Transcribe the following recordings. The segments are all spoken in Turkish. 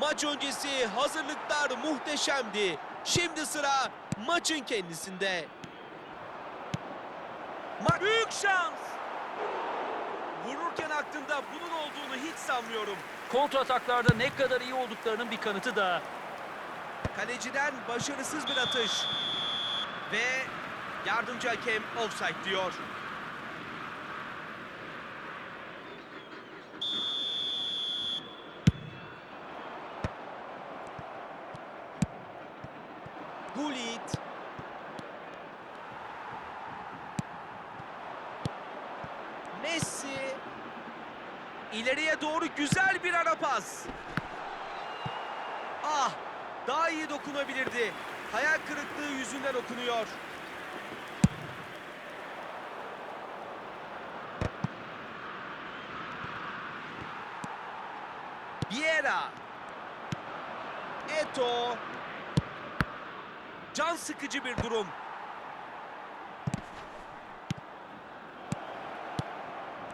Maç öncesi hazırlıklar muhteşemdi. Şimdi sıra maçın kendisinde. Ma Büyük şans! Vururken aklında bunun olduğunu hiç sanmıyorum. Kontrataklarda ne kadar iyi olduklarının bir kanıtı da. Kaleciden başarısız bir atış. Ve yardımcı hakem offside diyor. Gullit. Messi. İleriye doğru güzel bir ara pas. Ah! Daha iyi dokunabilirdi. Hayal kırıklığı yüzünden okunuyor. Vieira. Eto. Can sıkıcı bir durum.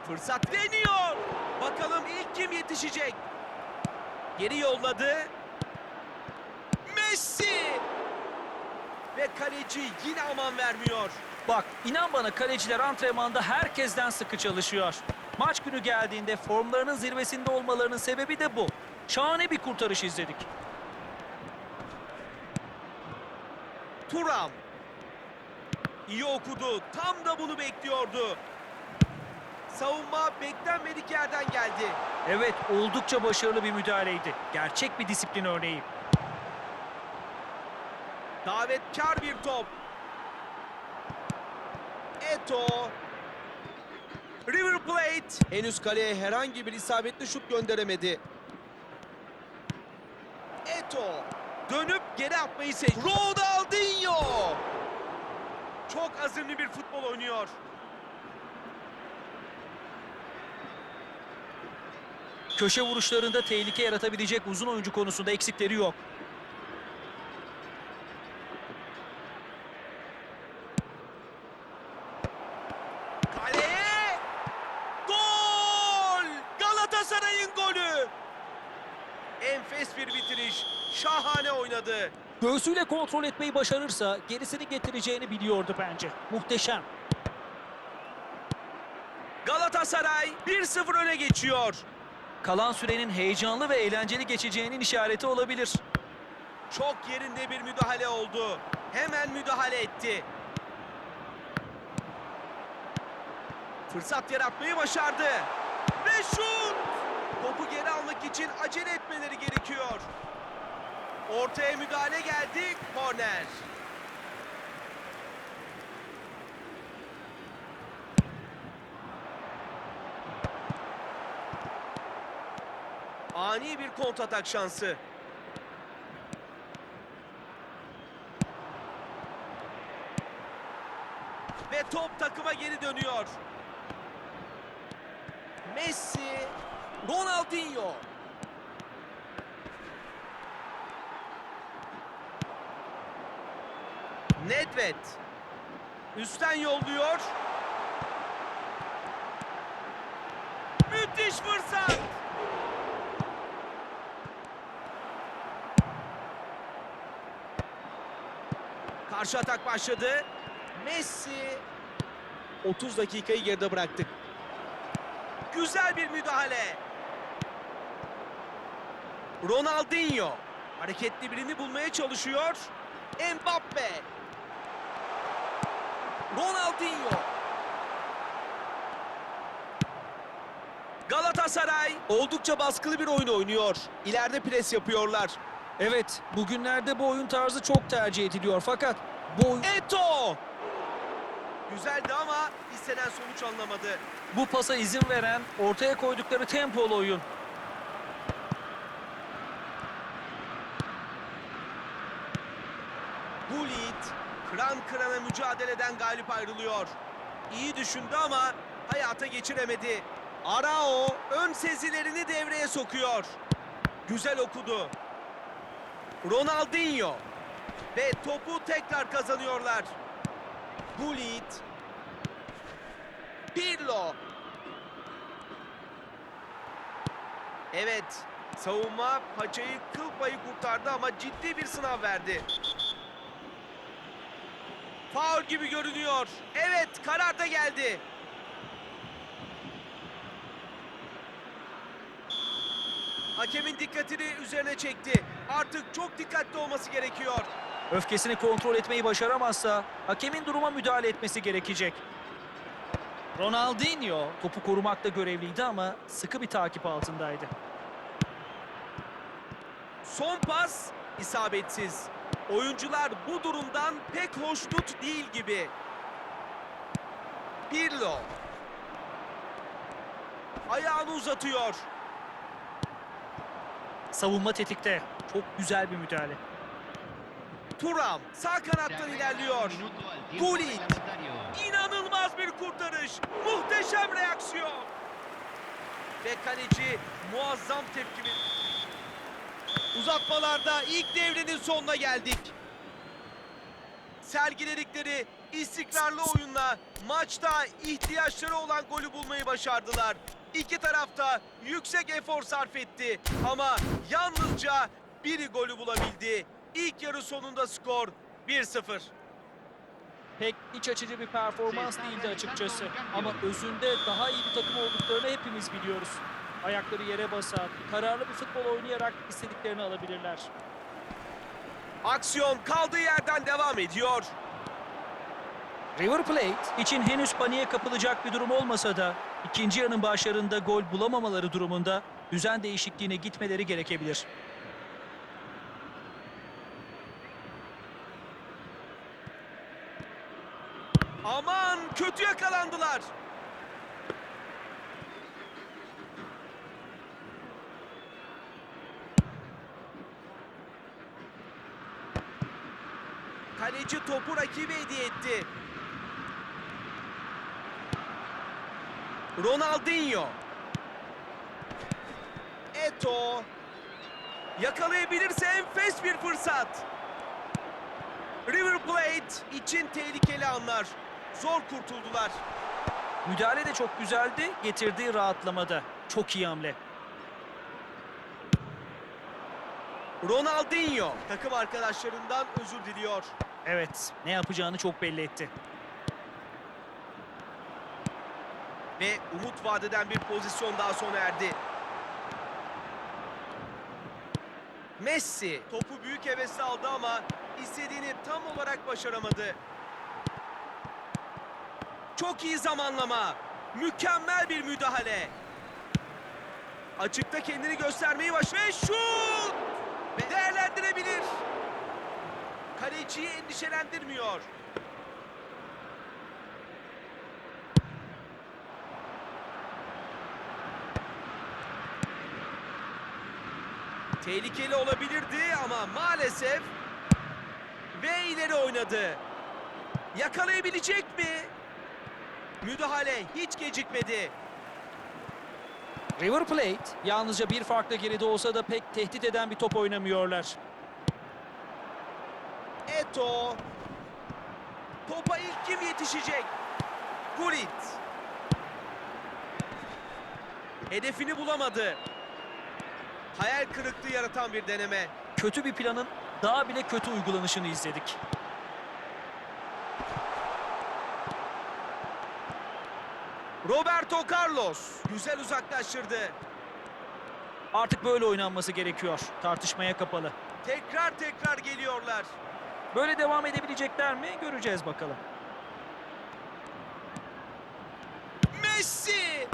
Fırsat deniyor. Bakalım ilk kim yetişecek? Geri yolladı. Messi! Ve kaleci yine aman vermiyor. Bak inan bana kaleciler antrenmanda herkesten sıkı çalışıyor. Maç günü geldiğinde formlarının zirvesinde olmalarının sebebi de bu. Şahane bir kurtarış izledik. Turam. İyi okudu. Tam da bunu bekliyordu. Savunma beklenmedik yerden geldi. Evet oldukça başarılı bir müdahaleydi. Gerçek bir disiplin örneği. Davetkar bir top. Eto. River Plate. Henüz kaleye herhangi bir isabetli şut gönderemedi. Eto. Dönüp geri atmayı seçti. Ronaldinho. Çok azimli bir futbol oynuyor. Köşe vuruşlarında tehlike yaratabilecek uzun oyuncu konusunda eksikleri yok. Kaleye! Gol! Galatasaray'ın golü! Enfes bir bitiriş. Şahane oynadı. Göğsüyle kontrol etmeyi başarırsa gerisini getireceğini biliyordu bence. Muhteşem. Galatasaray 1-0 öne geçiyor. Kalan sürenin heyecanlı ve eğlenceli geçeceğinin işareti olabilir. Çok yerinde bir müdahale oldu. Hemen müdahale etti. Fırsat yaratmayı başardı. Ve şut! Topu geri almak için acele etmeleri gerekiyor. Ortaya müdahale geldi. Korner. Ani bir kontratak şansı. Ve top takıma geri dönüyor. Messi, Ronaldinho. Nedved. Üstten yolluyor. Müthiş fırsat. Karşı atak başladı. Messi 30 dakikayı geride bıraktık. Güzel bir müdahale. Ronaldinho hareketli birini bulmaya çalışıyor. Mbappe. Ronaldinho. Galatasaray oldukça baskılı bir oyun oynuyor. İleride pres yapıyorlar. Evet, bugünlerde bu oyun tarzı çok tercih ediliyor fakat bu oyun... Eto! Güzeldi ama istenen sonuç alınamadı. Bu pasa izin veren ortaya koydukları tempolu oyun. Kıran kırana mücadeleden galip ayrılıyor. İyi düşündü ama hayata geçiremedi. Arao ön sezilerini devreye sokuyor. Güzel okudu. Ronaldinho. Ve topu tekrar kazanıyorlar. Gullit. Pirlo. Evet, savunma paçayı kıl payı kurtardı ama ciddi bir sınav verdi. Faul gibi görünüyor. Evet, karar da geldi. Hakemin dikkatini üzerine çekti. Artık çok dikkatli olması gerekiyor. Öfkesini kontrol etmeyi başaramazsa hakemin duruma müdahale etmesi gerekecek. Ronaldinho topu korumakta görevliydi ama sıkı bir takip altındaydı. Son pas isabetsiz. Oyuncular bu durumdan pek hoşnut değil gibi. Pirlo. Ayağını uzatıyor. Savunma tetikte. Çok güzel bir müdahale. Turam sağ kanattan ilerliyor. Gullit. İnanılmaz bir kurtarış. Muhteşem reaksiyon. Ve kaleci muazzam tepki Uzatmalarda ilk devrenin sonuna geldik. Sergiledikleri istikrarlı oyunla maçta ihtiyaçları olan golü bulmayı başardılar. İki tarafta yüksek efor sarf etti ama yalnızca biri golü bulabildi. İlk yarı sonunda skor 1-0. Pek iç açıcı bir performans değildi açıkçası. Ama özünde daha iyi bir takım olduklarını hepimiz biliyoruz. Ayakları yere basar, kararlı bir futbol oynayarak istediklerini alabilirler. Aksiyon kaldığı yerden devam ediyor. River Plate için henüz paniğe kapılacak bir durum olmasa da ikinci yarının başlarında gol bulamamaları durumunda düzen değişikliğine gitmeleri gerekebilir. Aman kötü yakalandılar. Kaleci topu rakibe hediye etti. Ronaldinho. Eto. Yakalayabilirse enfes bir fırsat. River Plate için tehlikeli anlar. Zor kurtuldular. Müdahale de çok güzeldi, getirdiği rahatlamada. Çok iyi hamle. Ronaldinho takım arkadaşlarından özür diliyor. Evet, ne yapacağını çok belli etti. Ve umut vadeden bir pozisyon daha sona erdi. Messi topu büyük hevesle aldı ama istediğini tam olarak başaramadı. Çok iyi zamanlama. Mükemmel bir müdahale. Açıkta kendini göstermeyi baş ve şut! Değerlendirebilir. Kaleciyi endişelendirmiyor. Tehlikeli olabilirdi ama maalesef ve ileri oynadı. Yakalayabilecek mi? Müdahale hiç gecikmedi. River Plate yalnızca bir farkla geride olsa da pek tehdit eden bir top oynamıyorlar. Eto. Topa ilk kim yetişecek? Gullit. Hedefini bulamadı. Hayal kırıklığı yaratan bir deneme. Kötü bir planın daha bile kötü uygulanışını izledik. Roberto Carlos güzel uzaklaştırdı. Artık böyle oynanması gerekiyor. Tartışmaya kapalı. Tekrar tekrar geliyorlar. Böyle devam edebilecekler mi? Göreceğiz bakalım. Messi!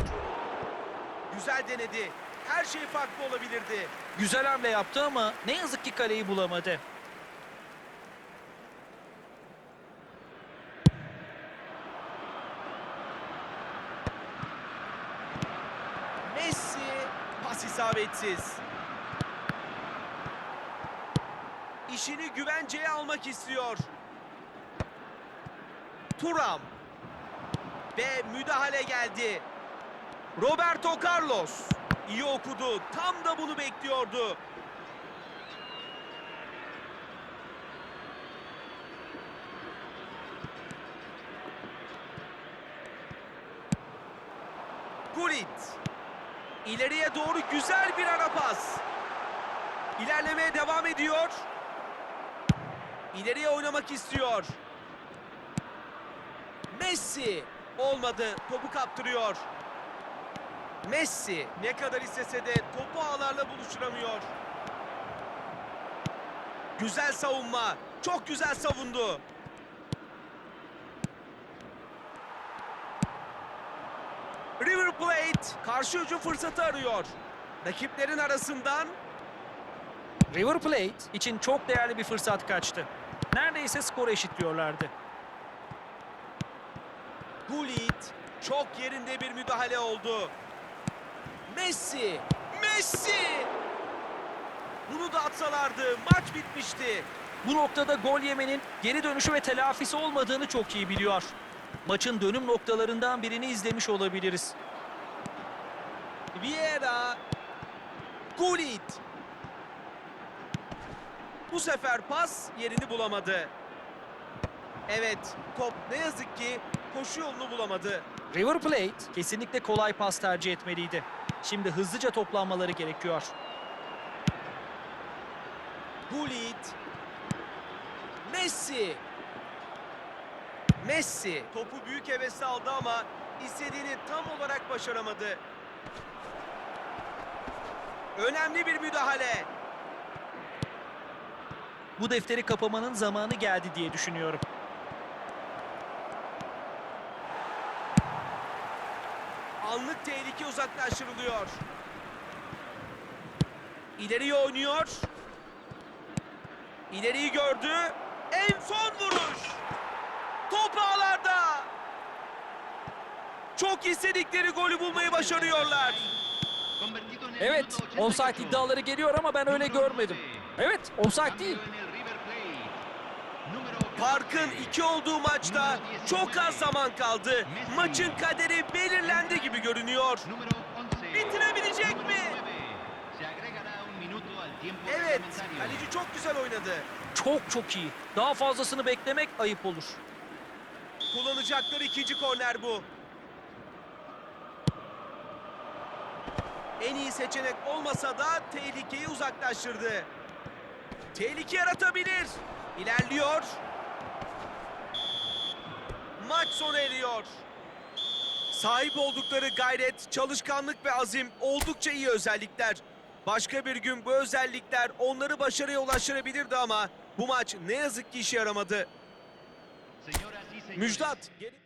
Güzel denedi. Her şey farklı olabilirdi. Güzel hamle yaptı ama ne yazık ki kaleyi bulamadı. Messi pas isabetsiz. İşini güvenceye almak istiyor. Turam. Ve müdahale geldi. Roberto Carlos. iyi okudu. Tam da bunu bekliyordu. Gullit. İleriye doğru güzel bir ara pas. İlerlemeye devam ediyor. İleriye oynamak istiyor. Messi olmadı. Topu kaptırıyor. Messi ne kadar istese de topu ağlarla buluşturamıyor. Güzel savunma. Çok güzel savundu. River Plate karşı hücum fırsatı arıyor. Rakiplerin arasından River Plate için çok değerli bir fırsat kaçtı. Neredeyse skoru eşitliyorlardı. Gullit çok yerinde bir müdahale oldu. Messi, Messi! Bunu da atsalardı maç bitmişti. Bu noktada gol yemenin geri dönüşü ve telafisi olmadığını çok iyi biliyor. Maçın dönüm noktalarından birini izlemiş olabiliriz. Vieira, Gullit. Bu sefer pas yerini bulamadı. Evet, top ne yazık ki koşu yolunu bulamadı. River Plate kesinlikle kolay pas tercih etmeliydi. Şimdi hızlıca toplanmaları gerekiyor. Gullit. Messi. Messi topu büyük hevesle aldı ama istediğini tam olarak başaramadı. Önemli bir müdahale. Bu defteri kapamanın zamanı geldi diye düşünüyorum. Anlık tehlike uzaklaştırılıyor. İleriye oynuyor. İleriyi gördü. En son vuruş. Top ağlarda. Çok istedikleri golü bulmayı başarıyorlar. Evet, offside iddiaları geliyor ama ben öyle görmedim. Evet, offside değil. Farkın iki olduğu maçta çok az zaman kaldı. Maçın kaderi belirlendi gibi görünüyor. Bitirebilecek mi? Evet, kaleci çok güzel oynadı. Çok çok iyi. Daha fazlasını beklemek ayıp olur. Kullanacakları ikinci korner bu. En iyi seçenek olmasa da tehlikeyi uzaklaştırdı. Tehlike yaratabilir. İlerliyor. Maç sona eriyor. Sahip oldukları gayret, çalışkanlık ve azim oldukça iyi özellikler. Başka bir gün bu özellikler onları başarıya ulaştırabilirdi ama bu maç ne yazık ki işe yaramadı. Müjdat. geri-